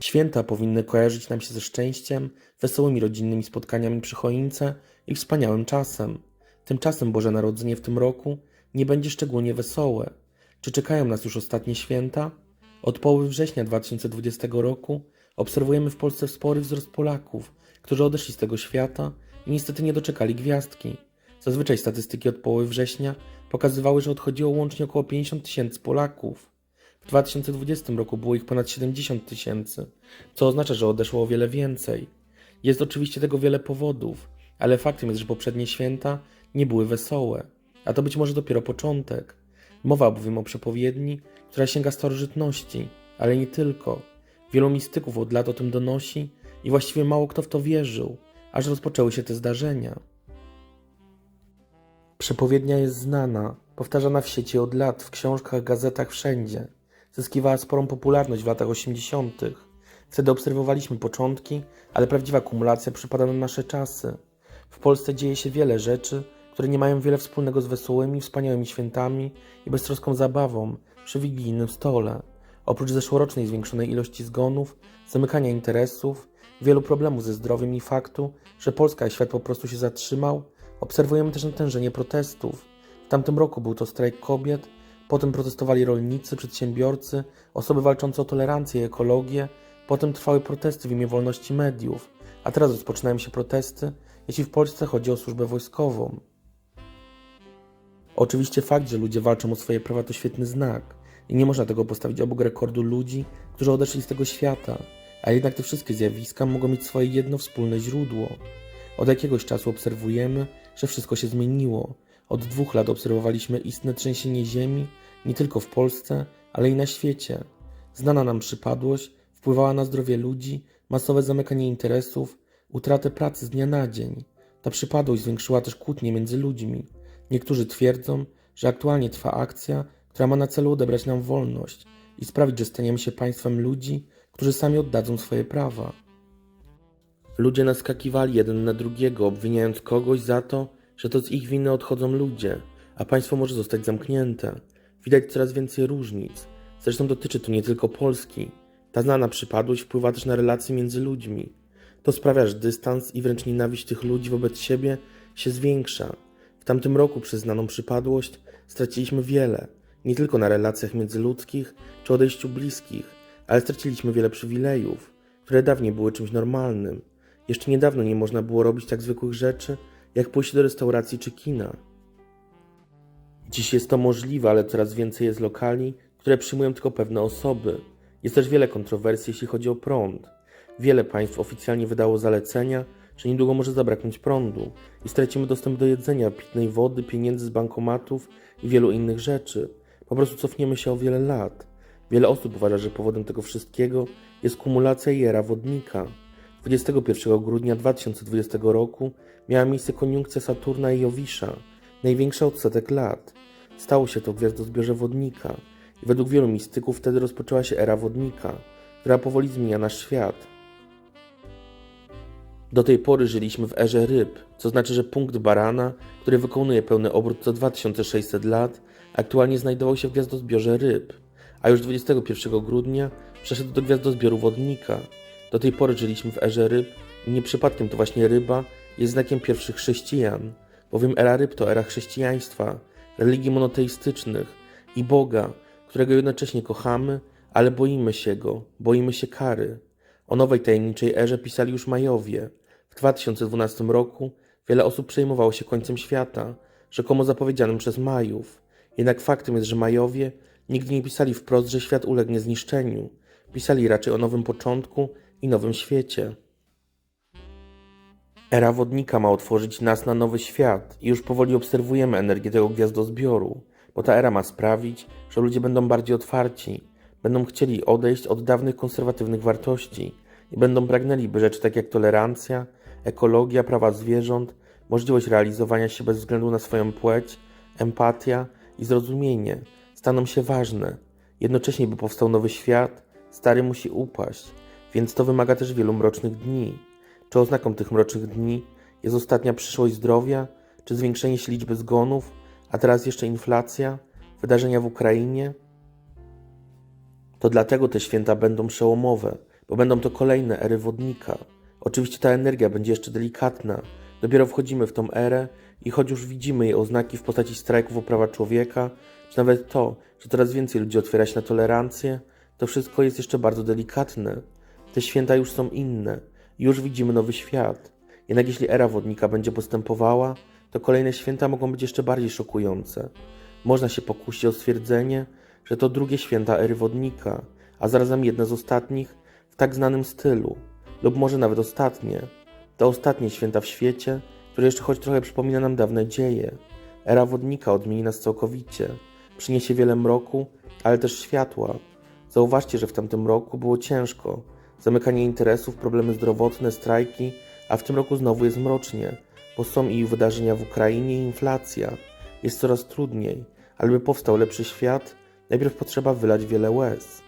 Święta powinny kojarzyć nam się ze szczęściem, wesołymi rodzinnymi spotkaniami przy choince i wspaniałym czasem. Tymczasem Boże Narodzenie w tym roku nie będzie szczególnie wesołe. Czy czekają nas już ostatnie święta? Od połowy września 2020 roku obserwujemy w Polsce spory wzrost Polaków, którzy odeszli z tego świata i niestety nie doczekali gwiazdki. Zazwyczaj statystyki od połowy września pokazywały, że odchodziło łącznie około 50 tysięcy Polaków. W 2020 roku było ich ponad 70 tysięcy, co oznacza, że odeszło o wiele więcej. Jest oczywiście tego wiele powodów, ale faktem jest, że poprzednie święta nie były wesołe, a to być może dopiero początek. Mowa bowiem o przepowiedni, która sięga starożytności, ale nie tylko. Wielu mistyków od lat o tym donosi i właściwie mało kto w to wierzył, aż rozpoczęły się te zdarzenia. Przepowiednia jest znana, powtarzana w sieci od lat, w książkach, gazetach, wszędzie. Zyskiwała sporą popularność w latach 80. Wtedy obserwowaliśmy początki, ale prawdziwa kumulacja przypada na nasze czasy. W Polsce dzieje się wiele rzeczy, które nie mają wiele wspólnego z wesołymi, wspaniałymi świętami i beztroską zabawą przy wigilijnym stole. Oprócz zeszłorocznej zwiększonej ilości zgonów, zamykania interesów, wielu problemów ze zdrowiem i faktu, że Polska i świat po prostu się zatrzymał, obserwujemy też natężenie protestów. W tamtym roku był to strajk kobiet, potem protestowali rolnicy, przedsiębiorcy, osoby walczące o tolerancję i ekologię, potem trwały protesty w imię wolności mediów, a teraz rozpoczynają się protesty, jeśli w Polsce chodzi o służbę wojskową. Oczywiście fakt, że ludzie walczą o swoje prawa to świetny znak i nie można tego postawić obok rekordu ludzi, którzy odeszli z tego świata, a jednak te wszystkie zjawiska mogą mieć swoje jedno wspólne źródło. Od jakiegoś czasu obserwujemy, że wszystko się zmieniło. Od dwóch lat obserwowaliśmy istne trzęsienie ziemi, nie tylko w Polsce, ale i na świecie. Znana nam przypadłość wpływała na zdrowie ludzi, masowe zamykanie interesów, utratę pracy z dnia na dzień. Ta przypadłość zwiększyła też kłótnie między ludźmi. Niektórzy twierdzą, że aktualnie trwa akcja, która ma na celu odebrać nam wolność i sprawić, że staniemy się państwem ludzi, którzy sami oddadzą swoje prawa. Ludzie naskakiwali jeden na drugiego, obwiniając kogoś za to, że to z ich winy odchodzą ludzie, a państwo może zostać zamknięte. Widać coraz więcej różnic. Zresztą dotyczy to nie tylko Polski. Ta znana przypadłość wpływa też na relacje między ludźmi. To sprawia, że dystans i wręcz nienawiść tych ludzi wobec siebie się zwiększa. W tamtym roku przez znaną przypadłość straciliśmy wiele, nie tylko na relacjach międzyludzkich czy odejściu bliskich, ale straciliśmy wiele przywilejów, które dawniej były czymś normalnym. Jeszcze niedawno nie można było robić tak zwykłych rzeczy, jak pójść do restauracji czy kina. Dziś jest to możliwe, ale coraz więcej jest lokali, które przyjmują tylko pewne osoby. Jest też wiele kontrowersji, jeśli chodzi o prąd. Wiele państw oficjalnie wydało zalecenia, że niedługo może zabraknąć prądu i stracimy dostęp do jedzenia, pitnej wody, pieniędzy z bankomatów i wielu innych rzeczy. Po prostu cofniemy się o wiele lat. Wiele osób uważa, że powodem tego wszystkiego jest kumulacja i era wodnika. 21 grudnia 2020 roku miała miejsce koniunkcja Saturna i Jowisza, największa od setek lat. Stało się to w gwiazdozbiorze wodnika i według wielu mistyków wtedy rozpoczęła się era wodnika, która powoli zmienia nasz świat. Do tej pory żyliśmy w erze ryb, co znaczy, że punkt barana, który wykonuje pełny obrót co 2600 lat, aktualnie znajdował się w gwiazdozbiorze ryb, a już 21 grudnia przeszedł do gwiazdozbioru wodnika. Do tej pory żyliśmy w erze ryb i nie przypadkiem to właśnie ryba jest znakiem pierwszych chrześcijan, bowiem era ryb to era chrześcijaństwa, religii monoteistycznych i Boga, którego jednocześnie kochamy, ale boimy się Go, boimy się kary. O nowej tajemniczej erze pisali już Majowie. W 2012 roku wiele osób przejmowało się końcem świata, rzekomo zapowiedzianym przez Majów. Jednak faktem jest, że Majowie nigdy nie pisali wprost, że świat ulegnie zniszczeniu. Pisali raczej o nowym początku i nowym świecie. Era wodnika ma otworzyć nas na nowy świat i już powoli obserwujemy energię tego gwiazdozbioru, bo ta era ma sprawić, że ludzie będą bardziej otwarci, będą chcieli odejść od dawnych konserwatywnych wartości i będą pragnęli, by rzeczy takie jak tolerancja, ekologia, prawa zwierząt, możliwość realizowania się bez względu na swoją płeć, empatia i zrozumienie staną się ważne. Jednocześnie, by powstał nowy świat, stary musi upaść, więc to wymaga też wielu mrocznych dni. Czy oznaką tych mrocznych dni jest ostatnia przyszłość zdrowia, czy zwiększenie się liczby zgonów, a teraz jeszcze inflacja, wydarzenia w Ukrainie? To dlatego te święta będą przełomowe, bo będą to kolejne ery wodnika. Oczywiście ta energia będzie jeszcze delikatna. Dopiero wchodzimy w tą erę i choć już widzimy jej oznaki w postaci strajków o prawa człowieka, czy nawet to, że coraz więcej ludzi otwiera się na tolerancję, to wszystko jest jeszcze bardzo delikatne. Te święta już są inne. Już widzimy nowy świat. Jednak jeśli era wodnika będzie postępowała, to kolejne święta mogą być jeszcze bardziej szokujące. Można się pokusić o stwierdzenie, że to drugie święta ery wodnika, a zarazem jedne z ostatnich w tak znanym stylu, lub może nawet ostatnie. To ostatnie święta w świecie, które jeszcze choć trochę przypomina nam dawne dzieje. Era wodnika odmieni nas całkowicie, przyniesie wiele mroku, ale też światła. Zauważcie, że w tamtym roku było ciężko. Zamykanie interesów, problemy zdrowotne, strajki, a w tym roku znowu jest mrocznie, bo są i wydarzenia w Ukrainie inflacja. Jest coraz trudniej, ale by powstał lepszy świat, najpierw potrzeba wylać wiele łez.